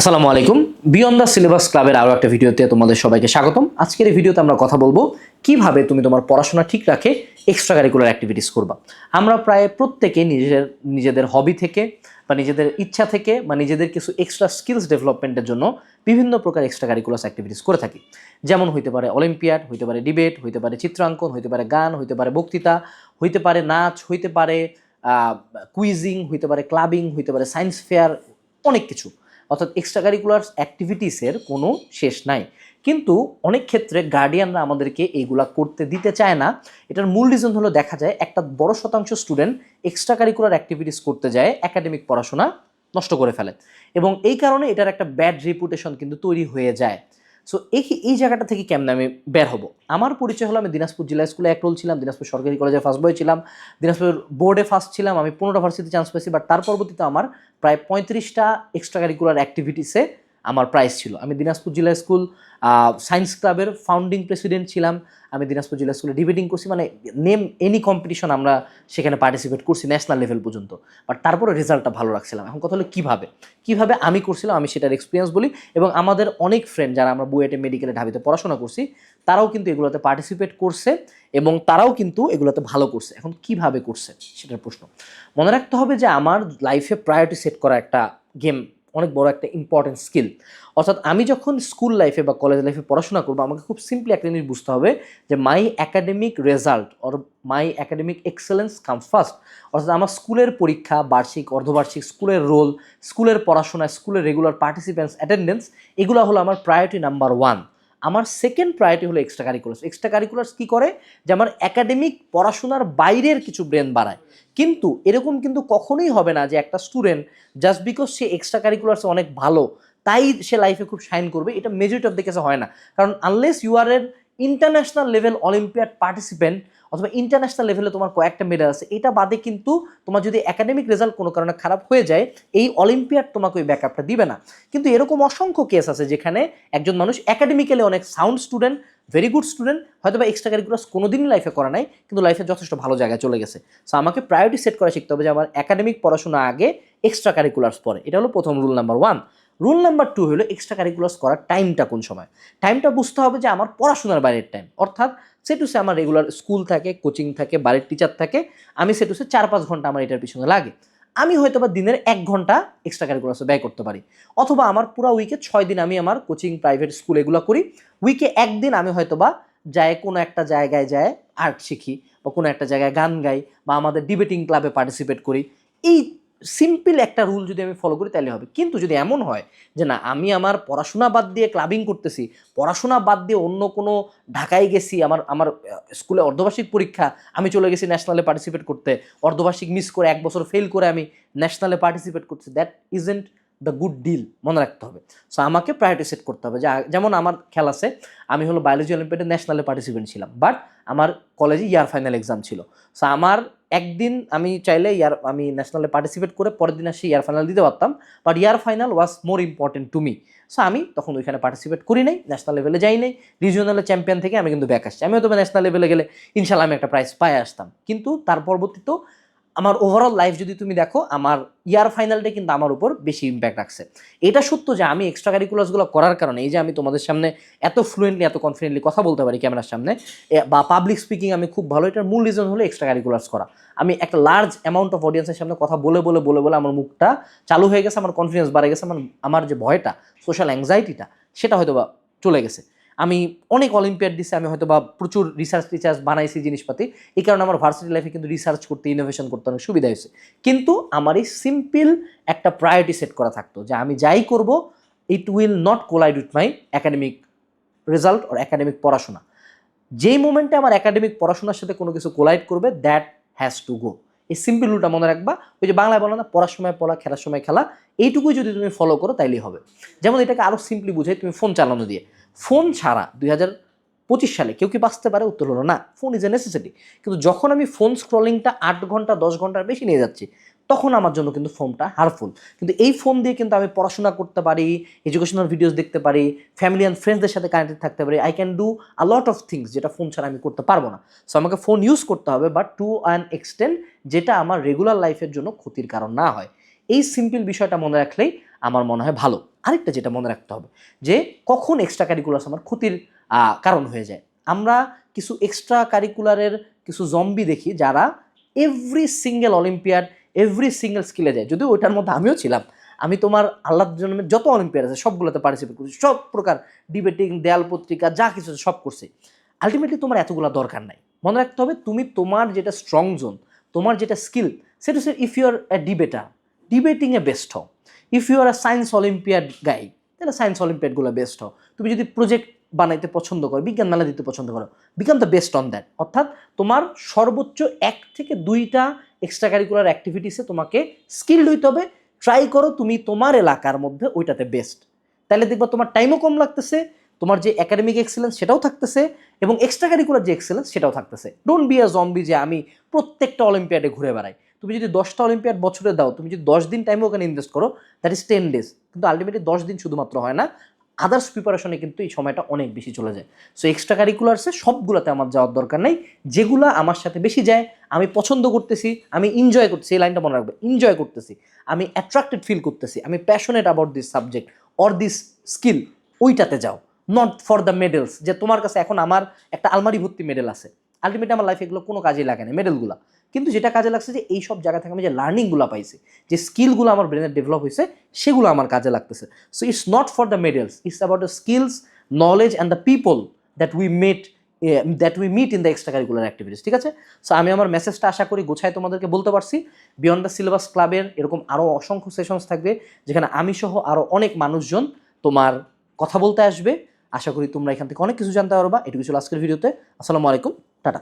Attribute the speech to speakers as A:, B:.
A: আসসালামু আলাইকুম। Beyond the syllabus ক্লাবের আরও একটা ভিডিওতে তোমাদের সবাইকে স্বাগতম। আজকের এই ভিডিওতে আমরা কথা বলব কীভাবে তুমি তোমার পড়াশোনা ঠিক রাখে এক্সট্রা কারিকুলার অ্যাক্টিভিটিস করবা। আমরা প্রায় প্রত্যেকে নিজের, নিজেদের হবি থেকে বা নিজেদের ইচ্ছা থেকে বা নিজেদের কিছু এক্সট্রা স্কিলস ডেভেলপমেন্টের জন্য বিভিন্ন প্রকার এক্সট্রা কারিকুলার অ্যাক্টিভিটিস করে থাকি। যেমন হইতে পারে অলিম্পিয়াড হইতে পারে ডিবেট হইতে পারে চিত্রাঙ্কন, হইতে পারে গান, হইতে পারে বক্তৃতা, হইতে পারে নাচ, হইতে পারে কুইজিং হইতে পারে ক্লাবিং হইতে পারে সায়েন্স ফেয়ার অনেক কিছু। অর্থাৎ এক্সট্রা কারিকুলার অ্যাক্টিভিটিসের কোনো শেষ নাই। কিন্তু অনেক ক্ষেত্রে গার্ডিয়ানরা আমাদেরকে এইগুলা করতে দিতে চায় না। এটার মূল রিজন হলো দেখা যায় একটা বড় শতাংশ স্টুডেন্ট এক্সট্রা কারিকুলার অ্যাক্টিভিটিস করতে যায় একাডেমিক পড়াশোনা নষ্ট করে ফেলে। এবং এই কারণে এটার একটা ব্যাড রিপুটেশন কিন্তু তৈরি হয়ে যায়। সো এই এই জায়গাটা থেকে কেমনে আমি বের হব? আমার পরিচয় হলো, আমি দিনাজপুর জেলা স্কুলে এক রোল ছিলাম, দিনাজপুর সরকারি কলেজে ফার্স্ট বয় ছিলাম, দিনাজপুর বোর্ডে ফার্স্ট ছিলাম, আমি পনেরোটা ভার্সিটিতে চান্স পেয়েছি বাট তার পরবর্তীতে আমার প্রায় পঁয়ত্রিশটা এক্সট্রা কারিকুলার অ্যাক্টিভিটিসে আমার প্রাইজ ছিল। আমি দিনাজপুর জেলা স্কুল সায়েন্স ক্লাবের ফাউন্ডিং প্রেসিডেন্ট ছিলাম। আমি দিনাজপুর জেলা স্কুলে ডিবেটিং করছি মানে নেম এনি কম্পিটিশন আমরা সেখানে পার্টিসিপেট করছি ন্যাশনাল লেভেল পর্যন্ত। বাট তারপরে রেজাল্টটা ভালো রাখছিলাম। এখন কথা হলো কীভাবে? কীভাবে আমি করছিলাম, আমি সেটার এক্সপিরিয়েন্স বলি এবং আমাদের অনেক ফ্রেন্ড যারা আমরা বুয়েটে মেডিকেলে ঢাবিতে পড়াশোনা করছি, তারাও কিন্তু এগুলোতে পার্টিসিপেট করছে এবং তারাও কিন্তু এগুলোতে ভালো করছে। এখন কীভাবে করছে? সেটার প্রশ্ন। মনে রাখতে হবে যে আমার লাইফে প্রায়োরিটি সেট করা একটা গেম অনেক বড় একটা ইম্পর্টেন্ট স্কিল অর্থাৎ আমি যখন স্কুল লাইফে বা কলেজ লাইফে পড়াশোনা করব, আমাকে খুব সিম্পলি একটা জিনিস বুঝতে হবে যে my academic result or my academic excellence come first অর্থাৎ আমার স্কুলের পরীক্ষা, বার্ষিক, অর্ধবার্ষিক স্কুলের রোল স্কুলের পড়াশোনা স্কুলের রেগুলার পার্টিসিপেন্টস অ্যাটেন্ডেন্স এগুলো হলো আমার প্রায়োরিটি নাম্বার ওয়ান আমার সেকেন্ড প্রায়োরিটি হলো এক্সট্রা কারিকুলার্স এক্সট্রা কারিকুলার্স কী করে? যে আমার একাডেমিক পড়াশোনার বাইরের কিছু ব্রেন বাড়ায়। কিন্তু এরকম কিন্তু কখনোই হবে না যে একটা স্টুডেন্ট জাস্ট বিকজ সে এক্সট্রা কারিকুলার্সে অনেক ভালো, তাই সে লাইফে খুব শাইন করবে, এটা মেজরিটি অফ দ্য কেসে হয় না। কারণ unless you are an international level Olympiad participant অথবা ইন্টারন্যাশনাল লেভেলে তোমার কয়েকটা মেডেল আছে, এটা বাদে কিন্তু তোমার যদি একাডেমিক রেজাল্ট কোনো কারণে খারাপ হয়ে যায়, এই অলিম্পিয়াড তোমাকে ওই ব্যাকআপটা দিবে না। কিন্তু এরকম অসংখ্য কেস আছে যেখানে একজন মানুষ একাডেমিক্যালি অনেক sound student very good student হয়তো বা এক্সট্রা কারিকুলাস কোনোদিনই লাইফে করা নাই, কিন্তু লাইফে যথেষ্ট ভালো জায়গায় চলে গেছে। সো আমাকে প্রায়োরিটি সেট করা শিখতে হবে যে আমার একাডেমিক পড়াশোনা আগে এক্সট্রা কারিকুলার্স পরে এটা হলো প্রথম rule number one rule number two হলো এক্সট্রা কারিকুলার্স করার টাইমটা কোন সময়? টাইমটা বুঝতে হবে যে আমার পড়াশোনার বাইরের টাইম অর্থাৎ সে টু সে আমার রেগুলার স্কুল থাকে কোচিং থাকে, বাড়ির টিচার থাকে, আমি সে টু সে চার পাঁচ ঘণ্টা আমার এটার পিছনে লাগে। আমি হয়তো বা দিনের এক ঘণ্টা এক্সট্রা কারিকুলার্সে ব্যয় করতে পারি। অথবা আমার পুরো উইকে ছয় দিন আমি আমার কোচিং প্রাইভেট স্কুল এগুলো করি। উইকে একদিন আমি হয়তো বা যায় কোনো একটা জায়গায় যায় আর্ট শিখি বা কোনো একটা জায়গায় গান গাই বা আমাদের ডিবেটিং ক্লাবে পার্টিসিপেট করি। এই সিম্পল একটা রুল যদি আমি ফলো করি, তাহলে হবে। কিন্তু যদি এমন হয় যে, না, আমি আমার পড়াশোনা বাদ দিয়ে ক্লাবিং করতেছি, পড়াশোনা বাদ দিয়ে অন্য কোনো ঢাকায় গেছি, আমার আমার স্কুলে অর্ধবার্ষিক পরীক্ষা, আমি চলে গেছি ন্যাশনালে পার্টিসিপেট করতে, অর্ধবার্ষিক মিস করে এক বছর ফেল করে আমি ন্যাশনালে পার্টিসিপেট করছি that isn't the good deal মনে রাখতে হবে। সো আমাকে প্রায়োরিটি সেট করতে হবে। যেমন আমার খেয়াল আছে, আমি হলো বায়োলজি অলিম্পিয়াডে ন্যাশনালে পার্টিসিপেন্ট ছিলাম বাট আমার কলেজে ইয়ার ফাইনাল এক্সাম ছিল। সো আমার একদিন আমি চাইলে ইয়ার, আমি ন্যাশনালে পার্টিসিপেট করে পরের দিন আসি ইয়ার ফাইনাল দিতে পারতাম but year final was more important to me so আমি তখন ওইখানে পার্টিসিপেট করি নাই ন্যাশনাল লেভেলে যাই নাই রিজিওনালে চ্যাম্পিয়ন থেকে আমি কিন্তু ব্যাক আসছি। আমি হয়তো ন্যাশনাল লেভেলে গেলে ইনশাল্লাহ আমি একটা প্রাইজ পাই আসতাম। কিন্তু তার পরবর্তীতেও আমার ওভারঅল লাইফ যদি তুমি দেখো, আমার ইয়ার ফাইনালটা কিন্তু আমার উপর বেশি ইম্প্যাক্ট রাখছে। এটা সত্য যে আমি এক্সট্রা কারিকুলাসগুলো করার কারণে, এই যে আমি তোমাদের সামনে এত ফ্লুয়েন্টলি এত কনফিডেন্টলি কথা বলতে পারি ক্যামেরার সামনে বা পাবলিক স্পিকিং আমি খুব ভালো, এটার মূল রিজন হলো এক্সট্রা কারিকুলার্স করা। আমি একটা লার্জ অ্যামাউন্ট অফ অডিয়েন্সের সামনে কথা বলে বলে বলে বলে আমার মুখটা চালু হয়ে গেছে, আমার কনফিডেন্স বাড়ে গেছে, আমার আমার যে ভয়টা সোশ্যাল অ্যাংজাইটিটা সেটা হয়তো বা চলে গেছে। আমি অনেক অলিম্পিয়াড দিছে, আমি হয়তো বা প্রচুর রিসার্চ টিচার্স বানাইছি জিনিসপাতি। এই কারণে আমার ভার্সিটি লাইফে কিন্তু রিসার্চ করতে ইনোভেশন করতে অনেক সুবিধা হয়েছে। কিন্তু আমার এই সিম্পল একটা প্রায়োরিটি সেট করা থাকতো যে আমি যাই করব it will not collide with my academic result or academic পড়াশোনা। যেই মোমেন্টে আমার অ্যাকাডেমিক পড়াশোনার সাথে কোনো কিছু কোলাইড করবে দ্যাট হ্যাজ টু গো এই সিম্পল রুলটা মনে রাখবা, ওই যে বাংলায় বলো না, পড়ার সময় পড়া, খেলার সময় খেলা, এইটুকুই যদি তুমি ফলো করো তাইলেই হবে। যেমন এটাকে আরও সিম্পলি বুঝাই, তুমি ফোন চালানো দিয়ে। ফোন ছাড়া দুই হাজার পঁচিশ সালে কেউ কি বাঁচতে পারে? উত্তর হলো না। ফোন ইজ এ নেসেসিটি কিন্তু যখন আমি ফোন স্ক্রলিংটা আট ঘণ্টা, দশ ঘণ্টার বেশি নিয়ে যাচ্ছি তখন আমার জন্য কিন্তু ফোনটা হারফুল কিন্তু এই ফোন দিয়ে কিন্তু আমি পড়াশোনা করতে পারি এডুকেশনাল ভিডিওস দেখতে পারি ফ্যামিলি অ্যান্ড ফ্রেন্ডসদের সাথে কানেক্টেড থাকতে পারি I can do a lot of things যেটা ফোন ছাড়া আমি করতে পারব না। সো আমাকে ফোন ইউজ করতে হবে বাট টু অ্যান এক্সটেন্ড যেটা আমার রেগুলার লাইফের জন্য ক্ষতির কারণ না হয়। এই সিম্পল বিষয়টা মনে রাখলেই আমার মনে হয় ভালো। আরেকটা যেটা মনে রাখতে হবে, যে কখন এক্সট্রা কারিকুলার আমার ক্ষতির কারণ হয়ে যায়। আমরা কিছু এক্সট্রা কারিকুলারের কিছু জম্বি দেখি যারা every single Olympiad every single স্কিলে যায়। যদিও ওইটার মধ্যে আমিও ছিলাম। আমি তোমার আল্লাহ জন্মের যত অলিম্পিয়াড আছে সবগুলোতে পার্টিসিপেট করছি। সব প্রকার ডিবেটিং দেয়াল পত্রিকা, যা কিছু সব করছি। আলটিমেটলি তোমার এতগুলো দরকার নাই। মনে রাখতে হবে তুমি তোমার যেটা স্ট্রং জোন তোমার যেটা স্কিল সেটা হচ্ছে if you are a debater ডিবেটিংয়ে best হও। If you are a science Olympiad guy তাহলে সায়েন্স অলিম্পিয়াডগুলো বেস্ট হও। তুমি যদি প্রজেক্ট বানাইতে পছন্দ করো, বিজ্ঞান মেলা দিতে পছন্দ করো become the best on that অর্থাৎ তোমার সর্বোচ্চ এক থেকে দুইটা এক্সট্রা কারিকুলার অ্যাক্টিভিটিসে তোমাকে স্কিল হইতে হবে। ট্রাই করো তুমি তোমার এলাকার মধ্যে ওইটাতে বেস্ট তাহলে দেখবা তোমার টাইমও কম লাগতেছে, তোমার যে একাডেমিক এক্সেলেন্স সেটাও থাকতেছে এবং এক্সট্রা কারিকুলার যে এক্সেলেন্স সেটাও থাকতেছে। ডোন্ট বি আ জম্বি যে আমি প্রত্যেকটা অলিম্পিয়াডে ঘুরে বেড়াই। তুমি যদি দশটা অলিম্পিয়াড বছরে দাও, তুমি যদি দশ দিন টাইমও ওখানে ইনভেস্ট করো দ্যাট ইজ টেন ডেজ কিন্তু আলটিমেটলি দশ দিন শুধুমাত্র হয় না আদার্স প্রিপারেশনে কিন্তু এই সময়টা অনেক বেশি চলে যায়। সো এক্সট্রা কারিকুলারসে সবগুলোতে আমার যাওয়ার দরকার নেই। যেগুলো আমার সাথে বেশি যায়, আমি পছন্দ করতেছি, আমি এনজয় করতেছি, এই লাইনটা মনে রাখবে এনজয় করতেছি, আমি অ্যাট্রাক্টেড ফিল করতেছি, আমি passionate about this subject or this skill ওইটাতে যাও নট ফর দ্য মেডেলস যে তোমার কাছে এখন আমার একটা আলমারি ভর্তি মেডেল আছে। আলটিমেটলি আমার লাইফে এগুলো কোনো কাজে লাগে না মেডেলগুলো কিন্তু যেটা কাজে লাগছে যে এই সব জায়গা থেকে আমি যে লার্নিংগুলো পাইছি, যে স্কিলগুলো আমার ব্রেনে ডেভেলপ হয়েছে সেগুলো আমার কাজে লাগতেছে। So it's not for the medals it's about the skills knowledge and the people that we met that we meet in the extracurricular curricular activities ঠিক আছে? সো আমি আমার মেসেজটা আশা করি গোছায় তোমাদেরকে বলতে পারছি। বিয়ন্ড দ্য সিলেবাস ক্লাবের এরকম আরও অসংখ্য সেশনস থাকবে, যেখানে আমি সহ আরও অনেক মানুষজন তোমার কথা বলতে আসবে। আশা করি তোমরা এখান থেকে অনেক কিছু জানতে পারবা। এটুকু ছিল আজকের ভিডিওতে। আসসালামু আলাইকুম। টাটা